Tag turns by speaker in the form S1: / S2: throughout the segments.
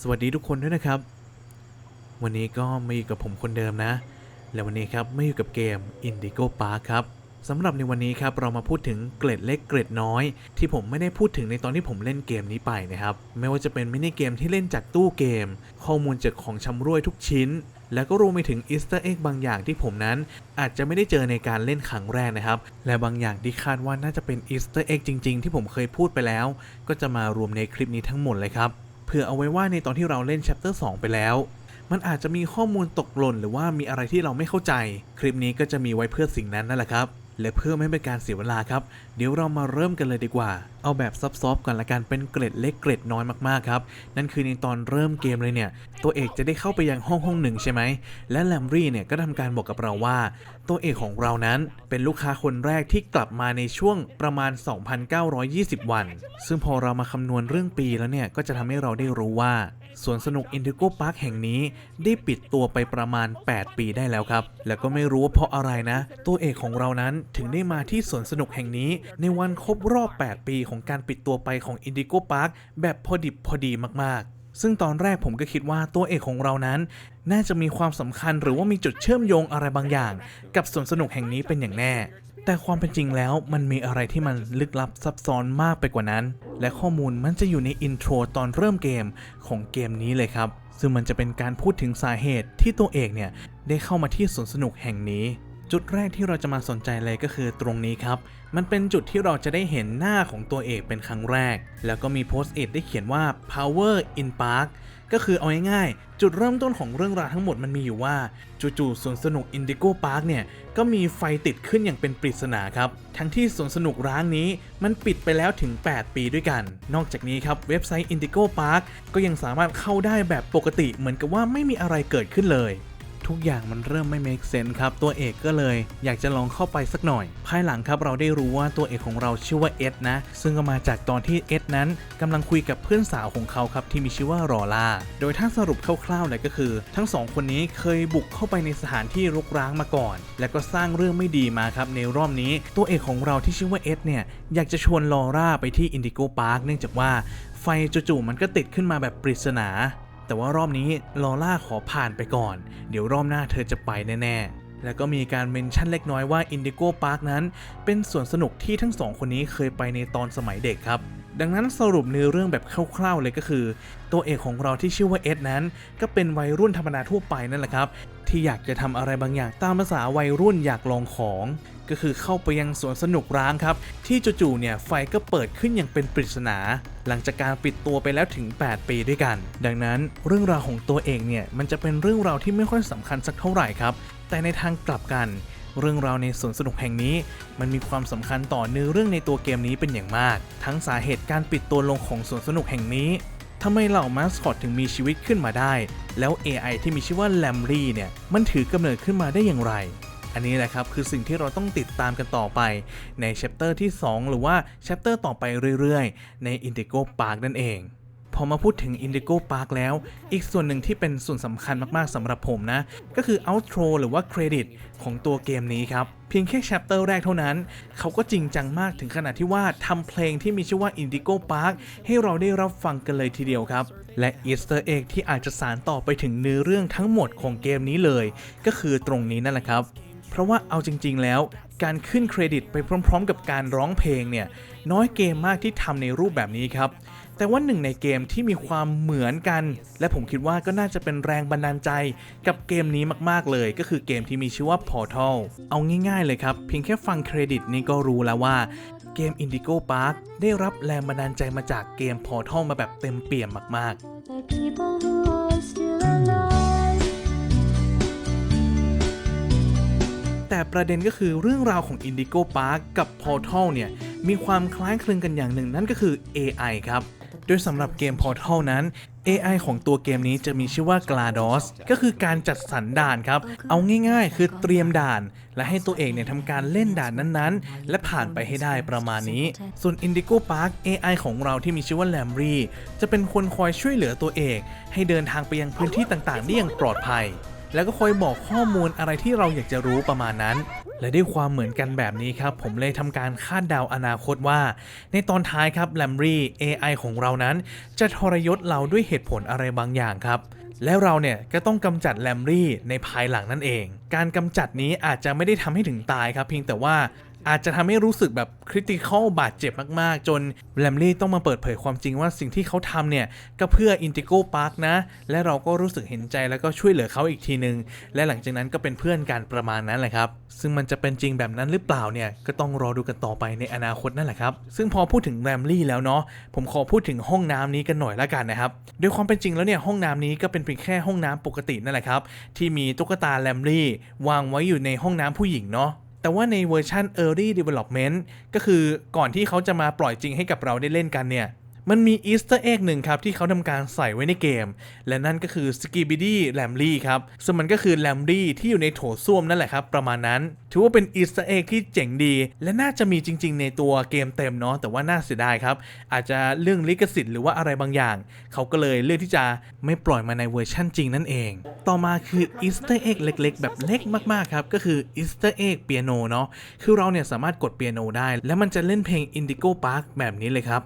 S1: สวัสดีทุกคนด้วยนะครับ วันนี้ก็มาอยู่กับผมคนเดิมนะ และวันนี้ครับมาอยู่กับเกม Indigo Park ครับสำหรับในวันนี้ครับเรามาพูดถึงเกร็ดเล็กเกร็ดน้อย ที่ผมไม่ได้พูดถึงในตอนที่ผมเล่นเกมนี้ไปนะครับ ไม่ว่าจะเป็นมินิเกมที่เล่นจากตู้เกม ข้อมูลจากของชำร่วยทุกชิ้น แล้วก็รวมไปถึงอีสเตอร์เอ็กบางอย่างที่ผมนั้น อาจจะไม่ได้เจอในการเล่นครั้งแรกนะครับ และบางอย่างที่คาดว่าน่าจะเป็นอีสเตอร์เอ็กจริง ๆ ที่ผมเคยพูดไปแล้ว ก็จะมารวมในคลิปนี้ทั้งหมดเลยครับ เพื่อเอาไว้ว่าในตอนที่เราเล่น chapter 2 ไปแล้ว มันอาจจะมีข้อมูลตกหล่นหรือว่ามีอะไรที่เราไม่เข้าใจ คลิปนี้ก็จะมีไว้เพื่อสิ่งนั้นนั่นแหละครับ และเพื่อไม่เป็นการเสียเวลาครับ เดี๋ยวเรามาเริ่มกันเลยดีกว่า เอาแบบซับซ้อนก่อนละกันเป็นเกร็ดเล็กเกร็ดน้อยมากๆครับ นั่นคือในตอนเริ่มเกมเลยเนี่ย ตัวเอกจะได้เข้าไปยังห้องห้องหนึ่งใช่ไหม และแลมรี่เนี่ยก็ทำการบอกกับเราว่า ตัวเอกของเรานั้นเป็นลูกค้าคนแรกที่กลับมาในช่วงประมาณ 2,920 วัน ซึ่งพอเรามาคำนวณเรื่องปีแล้วเนี่ยก็จะทำให้เราได้รู้ว่า สวนสนุกอินดิโกพาร์คแห่งนี้ได้ปิดตัวไปประมาณ 8 ปีได้แล้วครับ แล้วก็ไม่รู้ว่าเพราะอะไรนะ ตัวเอกของเรานั้นถึงได้มาที่สวนสนุกแห่งนี้ ในวันครบรอบ 8 ปีของการปิดตัวไปของอินดิโกพาร์คแบบพอดิบพอดีมากๆซึ่งตอนแรกผมก็คิดว่าตัวเอกของเรานั้น น่าจะมีความสำคัญหรือว่ามีจุดเชื่อมโยงอะไรบางอย่าง กับสวนสนุกแห่งนี้เป็นอย่างแน่ แต่ความเป็นจริงแล้วมันมีอะไรที่มันลึกลับซับซ้อนมากไปกว่านั้น และข้อมูลมันจะอยู่ในอินโทรตอนเริ่มเกมของเกมนี้เลยครับ ซึ่งมันจะเป็นการพูดถึงสาเหตุที่ตัวเอกเนี่ย ได้เข้ามาที่สวนสนุกแห่งนี้ จุดแรกที่เราจะมาสนใจเลยก็คือตรงนี้ครับ มันเป็นจุดที่เราจะได้เห็นหน้าของตัวเอกเป็นครั้งแรก แล้วก็มีโพสต์เอิทได้เขียนว่า power in park ก็คือเอาง่ายๆจุดเริ่มต้นของเรื่องราวทั้งหมดมันมีอยู่ว่า จู่ๆสวนสนุกอินดิโกพาร์คเนี่ย ก็มีไฟติดขึ้นอย่างเป็นปริศนาครับ ทั้งที่สวนสนุกร้างนี้มันปิดไปแล้วถึง 8 ปีด้วยกัน นอกจากนี้ครับ เว็บไซต์ Indigo Park ก็ยังสามารถเข้าได้แบบปกติเหมือนกับว่าไม่มีอะไรเกิดขึ้นเลย ทุกอย่างมันเริ่มไม่ make sense ครับ ตัวเอกก็เลย อยากจะลองเข้าไปสักหน่อย ภายหลังครับเราได้รู้ว่าตัวเอกของเราชื่อว่าเอ็ดนะ ซึ่งก็มาจากตอนที่เอ็ดนั้นกำลังคุยกับเพื่อนสาวของเขาครับที่มีชื่อว่ารอล่า โดยถ้าสรุปคร่าวๆเลยก็คือ ทั้งสองคนนี้เคยบุกเข้าไปในสถานที่รกร้างมาก่อน แล้วก็สร้างเรื่องไม่ดีมาครับในรอบนี้ตัวเอกของเราที่ชื่อว่าเอ็ดเนี่ยอยากจะชวนลอร่าไปที่อินดิโกพาร์คเนื่องจากว่าไฟจู่ๆมันก็ติดขึ้นมาแบบปริศนา แต่ว่ารอบนี้ลอล่าขอผ่านไปก่อน เดี๋ยวรอบหน้าเธอจะไปแน่ๆ แล้วก็มีการเมนชั่นเล็กน้อยว่าอินดิโก้พาร์คนั้น เป็นสวนสนุกที่ทั้งสองคนนี้เคยไปในตอนสมัยเด็กครับดังนั้นสรุปเนื้อเรื่องแบบคร่าวๆเลยก็คือ ตัวเอกของเราที่ชื่อว่าเอ็ดนั้น ก็เป็นวัยรุ่นธรรมดาทั่วไปนั่นแหละครับ ที่อยากจะทำอะไรบางอย่างตามภาษาวัยรุ่นอยากลองของ ก็คือเข้าไปยังสวนสนุกร้างครับ ที่จู่ๆเนี่ยไฟก็เปิดขึ้นอย่างเป็นปริศนา หลังจากการปิดตัวไปแล้วถึง 8 ปีด้วยกัน ดังนั้นเรื่องราวของตัวเองเนี่ยมันจะเป็นเรื่องราวที่ไม่ค่อยสำคัญสักเท่าไหร่ครับ แต่ในทางกลับกัน เรื่องราวในสวนสนุกแห่งนี้ มันมีความสำคัญต่อเนื้อเรื่องในตัวเกมนี้เป็นอย่างมาก ทั้งสาเหตุการปิดตัวลงของสวนสนุกแห่งนี้ ทำไมเหล่ามาสคอตถึงมีชีวิตขึ้นมาได้ แล้ว AI ที่มีชื่อว่าแลมรี่เนี่ย มันถือกำเนิดขึ้นมาได้อย่างไร อันนี้แหละครับคือสิ่งที่เราต้องติดตามกันต่อไป ในแชปเตอร์ที่ 2 หรือว่าแชปเตอร์ต่อไปเรื่อยๆ ใน Indigo Park นั่นเอง พอมาพูดถึง Indigo Park แล้ว อีกส่วนหนึ่งที่เป็นส่วนสำคัญมากๆสำหรับผมนะ ก็คือ outro หรือว่าเครดิตของตัวเกมนี้ครับ เพียงแค่ chapter แรกเท่านั้น เขาก็จริงจังมากถึงขนาดที่ว่าทำเพลงที่มีชื่อว่า Indigo Park ให้เราได้รับฟังกันเลยทีเดียวครับ และ Easter egg ที่อาจจะสารต่อไปถึงเนื้อเรื่องทั้งหมดของเกมนี้เลย ก็คือตรงนี้นั่นแหละครับเพราะว่าเอาจริง ๆ แล้ว การขึ้นเครดิตไปพร้อม ๆ กับการร้องเพลงเนี่ย น้อยเกมมากที่ทำในรูปแบบนี้ครับ แต่ว่าหนึ่งในเกมที่มีความเหมือนกัน และผมคิดว่าก็น่าจะเป็นแรงบันดาลใจกับเกมนี้มากๆเลย ก็คือเกมที่มีชื่อว่า Portal เอาง่ายๆเลยครับ เพียงแค่ฟังเครดิตนี้ก็รู้แล้วว่าเกม Indigo Park ได้รับแรงบันดาลใจมาจากเกม Portal มาแบบเต็มเปี่ยมมากๆ แต่ประเด็นก็คือเรื่องราวของ Indigo Park กับ Portal เนี่ยมีความคล้ายคลึงกันอย่างหนึ่งนั่นก็คือ AI ครับ โดยสำหรับเกม Portal นั้น AI ของตัวเกมนี้จะมีชื่อว่า GLaDOS ก็คือการจัดสรรด่านครับ เอาง่ายๆ คือเตรียมด่าน และให้ตัวเองเนี่ยทำการเล่นด่านนั้นๆ และผ่านไปให้ได้ประมาณนี้ ส่วน Indigo Park AI ของเราที่มีชื่อว่า Lamry จะเป็นคนคอยช่วยเหลือตัวเอก ให้เดินทางไปยังพื้นที่ต่างๆ ได้อย่างปลอดภัย แล้วก็คอยบอกข้อมูลอะไรที่เราอยากจะรู้ประมาณนั้น และด้วยความเหมือนกันแบบนี้ครับ ผมเลยทำการคาดเดาอนาคตว่า ในตอนท้ายครับแลมรี AI ของเรานั้น จะทรยศเราด้วยเหตุผลอะไรบางอย่างครับแล้วเราเนี่ยก็ต้องกำจัดแลมรี่ในภายหลังนั่นเอง การกำจัดนี้อาจจะไม่ได้ทำให้ถึงตายครับ เพียงแต่ว่า อาจจะทำให้รู้สึกแบบคริติคอลบาดเจ็บมากๆ จนแลมรี่ต้องมาเปิดเผยความจริงว่าสิ่งที่เขาทำเนี่ย ก็เพื่ออินติโก้พาร์คนะ และเราก็รู้สึกเห็นใจแล้วก็ช่วยเหลือเขาอีกทีนึง และหลังจากนั้นก็เป็นเพื่อนกันประมาณนั้นแหละครับ ซึ่งมันจะเป็นจริงแบบนั้นหรือเปล่าเนี่ย ก็ต้องรอดูกันต่อไปในอนาคตนั่นแหละครับ ซึ่งพอพูดถึงแรมลี่แล้วเนาะผมขอพูดถึงห้องน้ำนี้กันหน่อยละกันนะครับด้วยความเป็นจริงแล้วเนี่ยห้องน้ำนี้ก็เป็นเพียงแค่ห้องน้ำปกตินั่นแหละครับที่มีตุ๊กตาแรมลี่วางไว้อยู่ในห้องน้ำผู้หญิงเนาะ แต่ว่าในเวอร์ชัน Early Development ก็คือก่อนที่เขาจะมาปล่อยจริงให้กับเราได้เล่นกันเนี่ย มันมีอีสเตอร์เอ็กหนึ่งครับ ที่เขาทำการใส่ไว้ในเกม และนั่นก็คือ s k i b i d y l a m b l y ครับซึ่งมันก็คือ l a m b l y ที่อยู่ในโถส้วมนั่นแหละครับประมาณนั้น ถือว่าเป็นอีสเตอร์เอ็กที่เจ๋งดี และน่าจะมีจริง ๆ ในตัวเกมเต็มเนาะแต่ว่าน่าเสียดายครับ อาจจะเรื่องลิขสิทธิ์หรือว่าอะไรบางอย่าง เขาก็เลยเลือกที่จะไม่ปล่อยมาในเวอร์ชั่นจริงนั่นเอง ต่อมาคืออีสเตอร์เอ็กเล็ก ๆ แบบเล็กมากๆครับก็คืออีสเตอร์เอ็กเปียโนเนาะคือเราเนี่ยสามารถกดเปียโนได้ แล้วมันจะเล่นเพลง Indigo Park แบบนี้เลยครับ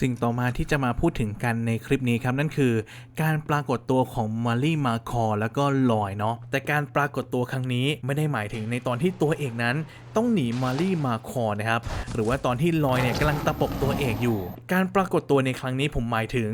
S1: สิ่งต่อมาที่จะมาพูดถึงกันในคลิปนี้ครับ นั่นคือ การปรากฏตัวของมารีมาคอแล้วก็ลอยเนาะแต่การปรากฏตัวครั้งนี้ไม่ได้หมายถึงในตอนที่ตัวเอกนั้น ต้องหนีมารีมาคอนะครับ หรือว่าตอนที่ลอยเนี่ยกำลังตะปบตัวเอกอยู่ การปรากฏตัวในครั้งนี้ผมหมายถึง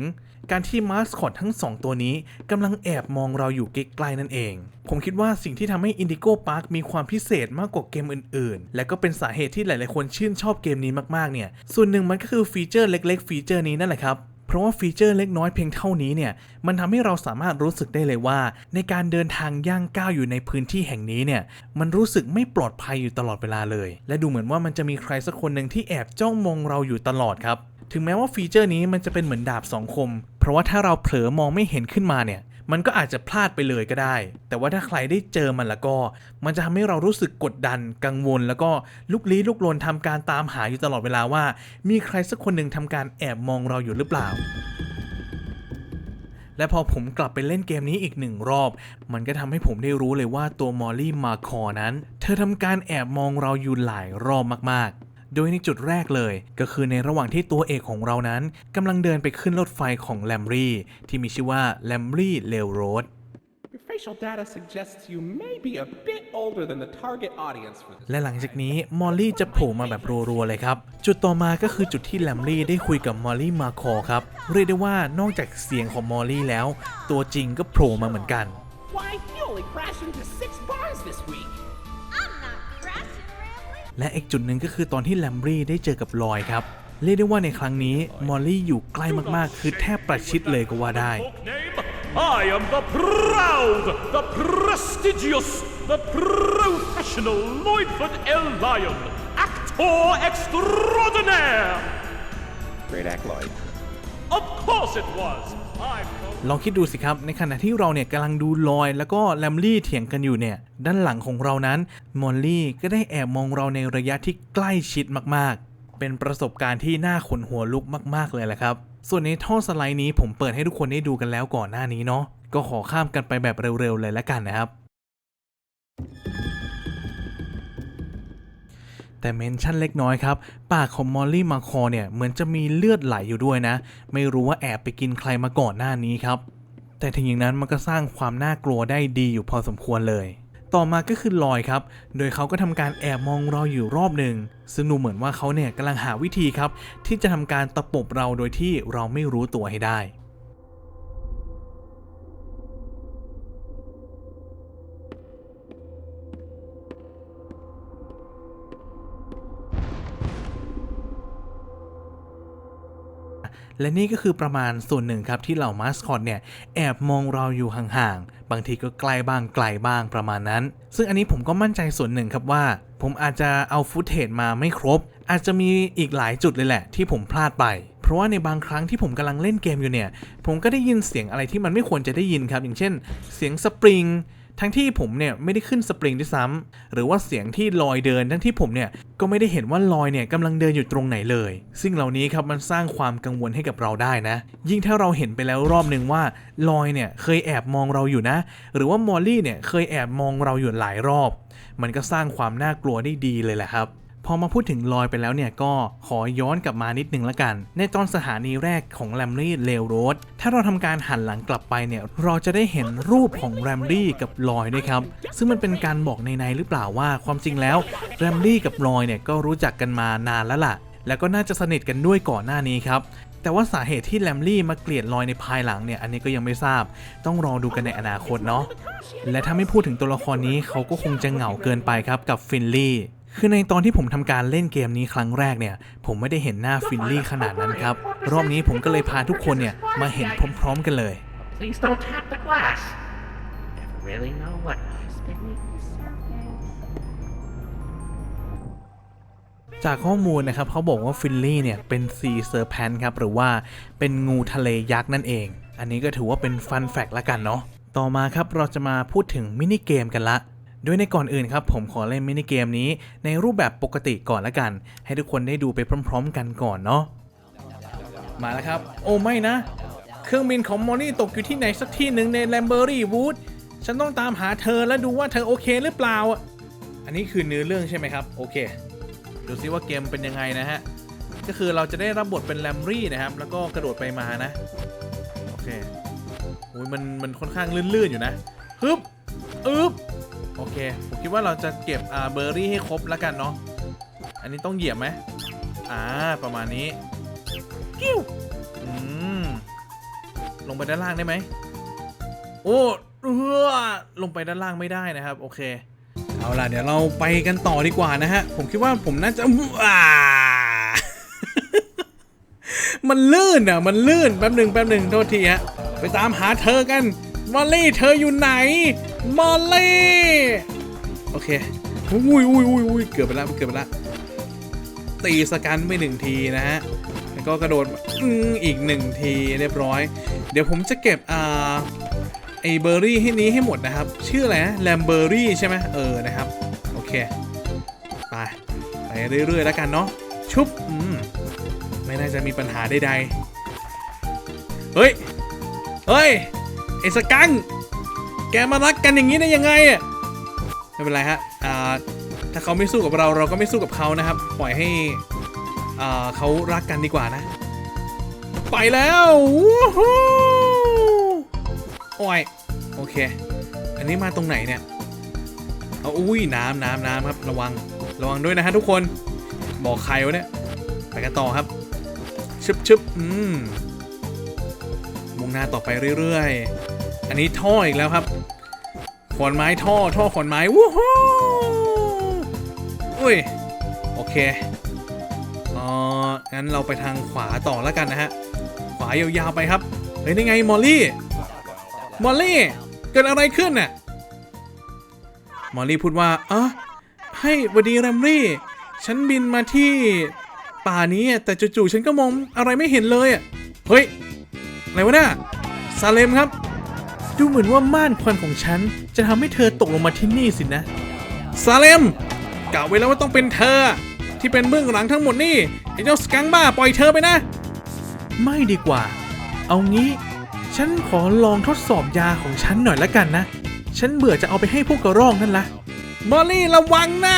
S1: การที่มาสคอตทั้ง 2 ตัวนี้กำลังแอบมองเราอยู่ใกล้ๆนั่นเอง ผมคิดว่าสิ่งที่ทำให้ Indigo Park มีความพิเศษมากกว่าเกมอื่นๆ และก็เป็นสาเหตุที่หลายๆคนชื่นชอบเกมนี้มากๆเนี่ย ส่วนหนึ่งมันก็คือฟีเจอร์เล็ก ๆ ฟีเจอร์นี้นั่นแหละครับ เพราะว่าฟีเจอร์เล็กน้อยเพียงเท่านี้เนี่ย มันทำให้เราสามารถรู้สึกได้เลยว่า ในการเดินทางย่างก้าวอยู่ในพื้นที่แห่งนี้เนี่ย มันรู้สึกไม่ปลอดภัยอยู่ตลอดเวลาเลย และดูเหมือนว่ามันจะมีใครสักคนหนึ่งที่แอบจ้องมองเราอยู่ตลอดครับ ถึงแม้ว่าฟีเจอร์นี้มันจะเป็นเหมือนดาบสองคม เพราะว่าถ้าเราเผลอมองไม่เห็นขึ้นมาเนี่ย มันก็อาจจะพลาดไปเลยก็ได้ แต่ว่าถ้าใครได้เจอมันแล้วก็ มันจะทำให้เรารู้สึกกดดันกังวล แล้วก็ลุกลี้ลุกลนทำการตามหาอยู่ตลอดเวลาว่า มีใครสักคนหนึ่งทำการแอบมองเราอยู่หรือเปล่าและพอผมกลับไปเล่นเกมนี้อีกหนึ่งรอบ มันก็ทำให้ผมได้รู้เลยว่าตัวมอลลี่มาคอนั้น เธอทำการแอบมองเราอยู่หลายรอบมากๆ โดยในจุดแรกเลย ก็คือในระหว่างที่ตัวเอกของเรานั้นกำลังเดินไปขึ้นรถไฟของแลมรีที่มีชื่อว่าแลมรีเลวโรด
S2: Your facial data suggests you may be a bit older than the target audience for this.
S1: และหลังจากนี้มอลลี่จะโผล่มาแบบรัวๆเลยครับ จุดต่อมาก็คือจุดที่แลมลี่ได้คุยกับมอลลี่มาคอครับ เรียกได้ว่านอกจากเสียงของมอลลี่แล้ว ตัวจริงก็โผล่มาเหมือนกัน
S2: Why, you only crashed into six bars this week.
S1: และอีกจุดหนึ่งก็คือตอนที่แลมบรีได้เจอกับลอยครับ เรียกได้ว่าในครั้งนี้มอลลี่อยู่ใกล้มากๆ คือแทบประชิดเลยก็ว่าได้
S3: I am the proud, the prestigious, the professional Lloydford L. Lion, actor extraordinaire.
S2: Great act, Lloyd.
S3: Of course it was.
S1: ลองคิดดูสิครับในขณะที่เราเนี่ยกำลังดูลอย แล้วก็แลมลี่เถียงกันอยู่เนี่ยด้านหลังของเรานั้นมอลลี่ก็ได้แอบมองเราในระยะที่ใกล้ชิดมากๆ เป็นประสบการณ์ที่น่าขนหัวลุกมากๆเลยแหละครับ ส่วนในท่อสไลด์นี้ผมเปิดให้ทุกคนได้ดูกันแล้วก่อนหน้านี้เนาะก็ขอข้ามกันไปแบบเร็วๆเลยแล้วกันนะครับ แต่เมนชั่นเล็กน้อยครับ ปากของมอลลี่มาคอเนี่ยเหมือนจะมีเลือดไหลอยู่ด้วยนะ ไม่รู้ว่าแอบไปกินใครมาก่อนหน้านี้ครับ แต่ถึงอย่างนั้นมันก็สร้างความน่ากลัวได้ดีอยู่พอสมควรเลย ต่อมาก็คือลอยครับ โดยเขาก็ทำการแอบมองเราอยู่รอบหนึ่งซึ่งดูเหมือนว่าเขาเนี่ยกำลังหาวิธีครับ ที่จะทำการตะปบเราโดยที่เราไม่รู้ตัวให้ได้ และนี่ก็คือประมาณส่วนหนึ่งครับที่เหล่ามาสคอตเนี่ยแอบมองเราอยู่ห่างๆ บางทีก็ใกล้บ้างไกลบ้างประมาณนั้น ซึ่งอันนี้ผมก็มั่นใจส่วนหนึ่งครับว่า ผมอาจจะเอาฟุตเทจมาไม่ครบ อาจจะมีอีกหลายจุดเลยแหละ ที่ผมพลาดไป เพราะว่าในบางครั้งที่ผมกำลังเล่นเกมอยู่เนี่ย ผมก็ได้ยินเสียงอะไรที่มันไม่ควรจะได้ยินครับ อย่างเช่น เสียงสปริง ทั้งที่ผมเนี่ยไม่ได้ขึ้นสปริงด้วยซ้ำหรือว่าเสียงที่ลอยเดิน ทั้งที่ผมเนี่ยก็ไม่ได้เห็นว่าลอยเนี่ยกำลังเดินอยู่ตรงไหนเลย ซึ่งเหล่านี้ครับมันสร้างความกังวลให้กับเราได้นะ ยิ่งถ้าเราเห็นไปแล้วรอบหนึ่งว่าลอยเนี่ยเคยแอบมองเราอยู่นะ หรือว่ามอลลี่เนี่ยเคยแอบมองเราอยู่หลายรอบ มันก็สร้างความน่ากลัวได้ดีเลยแหละครับ พอมาพูดถึงลอยไปแล้วเนี่ยก็ขอย้อนกลับมานิดนึงละกัน ในตอนสถานีแรกของแรมลี่เลวโรดถ้าเราทำการหันหลังกลับไปเนี่ยเราจะได้เห็นรูปของแรมลี่กับลอยด้วยครับ ซึ่งมันเป็นการบอกในในหรือเปล่าว่าความจริงแล้วแรมลี่กับลอยเนี่ยก็รู้จักกันมานานแล้วล่ะ แล้วก็น่าจะสนิทกันด้วยก่อนหน้านี้ครับแต่ว่าสาเหตุที่แรมลี่มาเกลียดลอยในภายหลังเนี่ยอันนี้ก็ยังไม่ทราบ ต้องรอดูกันในอนาคตเนาะและถ้าไม่พูดถึงตัวละครนี้เขาก็คงจะเหงาเกินไปครับกับฟินลี่ คือในตอนที่ผมทำการเล่นเกมนี้ครั้งแรกเนี่ย ผมไม่ได้เห็นหน้าฟินลี่ขนาดนั้นครับ รอบนี้ผมก็เลยพาทุกคนเนี่ยมาเห็นพร้อมๆกันเลย
S4: Please don't tap the glass. Never really know what noise they make.
S1: จากข้อมูลนะครับเขาบอกว่าฟินลี่เนี่ยเป็นซีเซอร์แพนครับหรือว่าเป็นงูทะเลยักษ์นั่นเอง อันนี้ก็ถือว่าเป็นฟันแฟกต์ละกันเนาะต่อมาครับเราจะมาพูดถึงมินิเกมกันละ โดยในก่อนอื่นครับผมขอเล่นมินิเกมนี้ในรูปแบบปกติก่อนละกัน ให้ทุกคนได้ดูไปพร้อม ๆ กันก่อนเนาะมาแล้วครับ โอ้ไม่นะ เครื่องบินของมอนี่ตกอยู่ที่ไหนสักที่หนึ่งในแลมเบอรี่วูดฉันต้องตามหาเธอและดูว่าเธอโอเคหรือเปล่า อันนี้คือเนื้อเรื่องใช่ไหมครับ โอเคดูซิว่าเกมเป็นยังไงนะฮะ ก็คือเราจะได้รับบทเป็นแลมรี่นะครับ แล้วก็กระโดดไปมานะ โอเคโอ้ยมันมันค่อนข้างลื่นๆอยู่นะฮึบอึบ โอเค ผมคิดว่าเราจะเก็บอ่าเบอร์รี่ให้ครบแล้วกันเนาะ อันนี้ต้องเหยียบไหมอ่า ประมาณนี้ กิ้ว อืม ลงไปด้านล่างได้ไหม โอ้เออลงไปด้านล่างไม่ได้นะครับ โอเค เอาล่ะ เดี๋ยวเราไปกันต่อดีกว่านะฮะ ผมคิดว่าผมน่าจะอ่ามันลื่นอะ มันลื่น แป๊บหนึ่งแป๊บหนึ่งโทษทีฮะ ไปตามหาเธอกัน มอลลี่เธออยู่ไหน มอลลี่ โอเค อุ้ยอุ้ยอุ้ยอุ้ยเกือบไปแล้วเกือบไปแล้วตีสกันไปหนึ่งทีนะฮะ แล้วก็กระโดดอืออีกหนึ่งทีเรียบร้อย เดี๋ยวผมจะเก็บอ่าไอเบอร์รี่ให้นี้ให้หมดนะครับ ชื่ออะไรนะแลมเบอร์รี่ใช่ไหมเออนะครับ โอเค ไป ไปเรื่อยๆแล้วกันเนาะ ชุบ อืม ไม่น่าจะมีปัญหาใดๆ เฮ้ย เฮ้ย อสกังแกมารักกันอย่างนี้ได้ยังไงอะไม่เป็นไรฮะอ่าถ้าเขาไม่สู้กับเราเราก็ไม่สู้กับเขานะครับ ปล่อยให้อ่าเขารักกันดีกว่านะ ไปแล้วโอ้ยโอเค อันนี้มาตรงไหนเนี่ยเอาอุ้ยน้ำน้ำน้ำครับระวังระวังด้วยนะฮะทุกคนบอกใครวะเนี่ยไปกันต่อครับชึบชึบอืมมุ่งหน้าต่อไปเรื่อยๆ อันนี้ท่ออีกแล้วครับ ขอนไม้ท่อท่อขอนไม้วู้ฮู้อุ้ย โอเคเอองั้นเราไปทางขวาต่อแล้วกันนะฮะ ขวายาวๆไปครับ เฮ้ยนี่ไงมอลลี่ มอลลี่ เกิดอะไรขึ้นน่ะ มอลลี่พูดว่าอ๋อให้หวัดดีแรมรี่ ฉันบินมาที่ป่านี้แต่จู่ๆฉันก็มองอะไรไม่เห็นเลยอะ เฮ้ย อะไรวะน่ะซาเลมครับ ดูเหมือนว่าม่านควันของฉัน จะทำให้เธอตกลงมาที่นี่สินะ ซาเลมกะไว้แล้วว่าต้องเป็นเธอ ที่เป็นเบื้องหลังทั้งหมดนี่ไอ้เจ้าสกังบ้าปล่อยเธอไปนะ ไม่ดีกว่า เอางี้ ฉันขอลองทดสอบยาของฉันหน่อยละกันนะ ฉันเบื่อจะเอาไปให้พวกกระรอกนั่นละมอลลี่ระวังนะ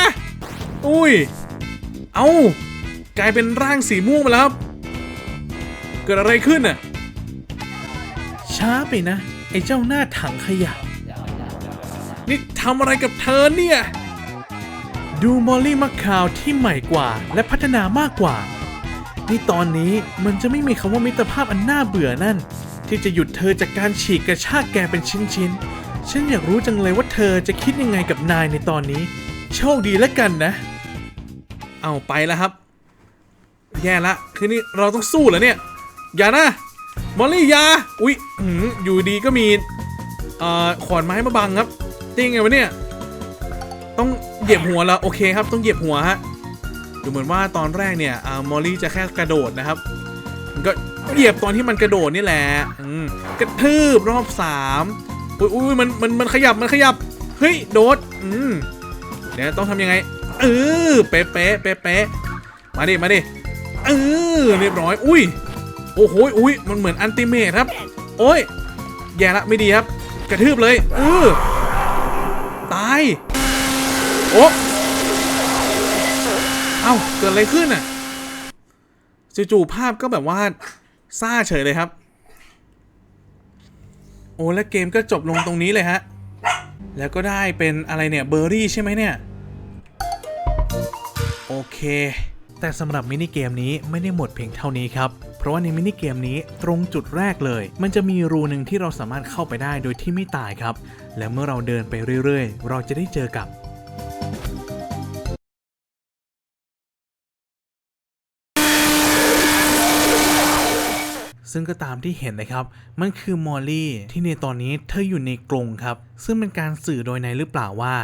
S1: อุ้ย เอา กลายเป็นร่างสีม่วงไปแล้วครับ เกิดอะไรขึ้นน่ะ ช้าไปนะ ไอ้เจ้าหน้าถังขยะ นี่ทำอะไรกับเธอเนี่ย ดูมอลลี่มัคคาวที่ใหม่กว่าและพัฒนามากกว่า นี่ตอนนี้มันจะไม่มีคำว่ามิตรภาพอันน่าเบื่อนั่น ที่จะหยุดเธอจากการฉีกกระชากแกเป็นชิ้นๆ ฉันอยากรู้จังเลยว่าเธอจะคิดยังไงกับนายในตอนนี้ โชคดีแล้วกันนะ เอาไปแล้วครับ แย่ละ คือนี่เราต้องสู้เหรอเนี่ย อย่านะ มอลลี่ยา อุ๊ยอยู่ดีก็มีเอ่อขอนไม้มาบังครับได้ยังไงวะเนี่ย ต้องเหยียบหัวแล้วโอเคครับ ต้องเหยียบหัวฮะ ดูเหมือนว่าตอนแรกเนี่ยอมอลลี่จะแค่กระโดดนะครับมันก็เหยียบตอนที่มันกระโดดนี่แหละกระทืบรอบสามอุ้ยอุ้ยมันมันมันขยับมันขยับ เฮ้ยโดด อืมเดี๋ยวต้องทำยังไง เออเป๊ะเป๊ะเป๊ะเป๊ะมาดิมาดิเออเรียบร้อย อุ้ย โอ้โหอุ้ยมันเหมือนอันติเมทครับ โอ้ยแย่ละไม่ดีครับ กระทืบเลยเออตายโอ้เอ้าเกิดอะไรขึ้นอะจู่ๆภาพก็แบบว่าซ่าเฉยเลยครับ โอ้แล้วเกมก็จบลงตรงนี้เลยฮะ แล้วก็ได้เป็นอะไรเนี่ยเบอร์รี่ใช่ไหมเนี่ย โอเค แต่สำหรับมินิเกมนี้ไม่ได้หมดเพียงเท่านี้ครับ ราะว่าในมินิเกมนี้ตรงจุดแรกเลย มันจะมีรูหนึ่งที่เราสามารถเข้าไปได้โดยที่ไม่ตายครับ และเมื่อเราเดินไปเรื่อยๆ เราจะได้เจอกับ ซึ่งก็ตามที่เห็นนะครับ มันคือมอลลี่ที่ในตอนนี้เธออยู่ในกรงครับ ซึ่งเป็นการสื่อโดยในหรือเปล่าว่า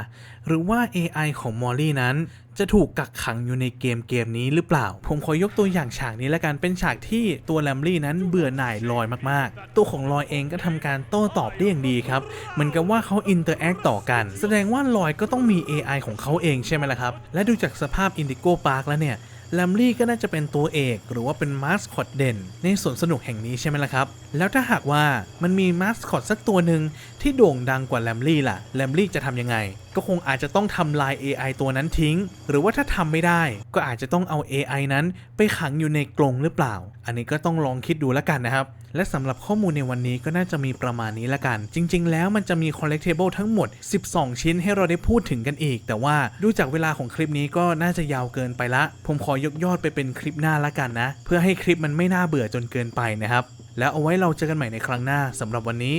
S1: หรือว่า AI ของมอลลี่นั้นจะถูกกักขังอยู่ในเกมเกมนี้หรือเปล่า ผมขอยกตัวอย่างฉากนี้ละกัน เป็นฉากที่ตัวแลมลี่นั้นเบื่อหน่ายลอยมากๆ ตัวของลอยเองก็ทำการโต้ตอบได้อย่างดีครับ เหมือนกับว่าเขาอินเตอร์แอคต่อกัน แสดงว่าลอยก็ต้องมี AI ของเขาเองใช่ไหมล่ะครับ และดูจากสภาพอินดิโก้พาร์คแล้วเนี่ย แลมลี่ก็น่าจะเป็นตัวเอกหรือว่าเป็นมาสคอตเด่น ในสวนสนุกแห่งนี้ใช่ไหมล่ะครับ แล้วถ้าหากว่ามันมีมาสคอตสักตัวหนึ่งที่โด่งดังกว่าแลมลี่ล่ะ แลมลี่จะทำยังไง ก็คงอาจจะต้องทำลาย AI ตัวนั้นทิ้ง หรือว่าถ้าทำไม่ได้ ก็อาจจะต้องเอา AI นั้นไปขังอยู่ในกรงหรือเปล่า อันนี้ก็ต้องลองคิดดูแล้วกันนะครับและสำหรับข้อมูลในวันนี้ก็น่าจะมีประมาณนี้ละกัน จริง ๆ แล้วมันจะมี collectible ทั้งหมด 12 ชิ้นให้เราได้พูดถึงกันอีก แต่ว่าดูจากเวลาของคลิปนี้ก็น่าจะยาวเกินไปละ ผมขอยกยอดไปเป็นคลิปหน้าละกันนะ เพื่อให้คลิปมันไม่น่าเบื่อจนเกินไปนะครับ แล้วเอาไว้เราเจอกันใหม่ในครั้งหน้าสำหรับวันนี้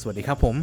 S1: สวัสดีครับผม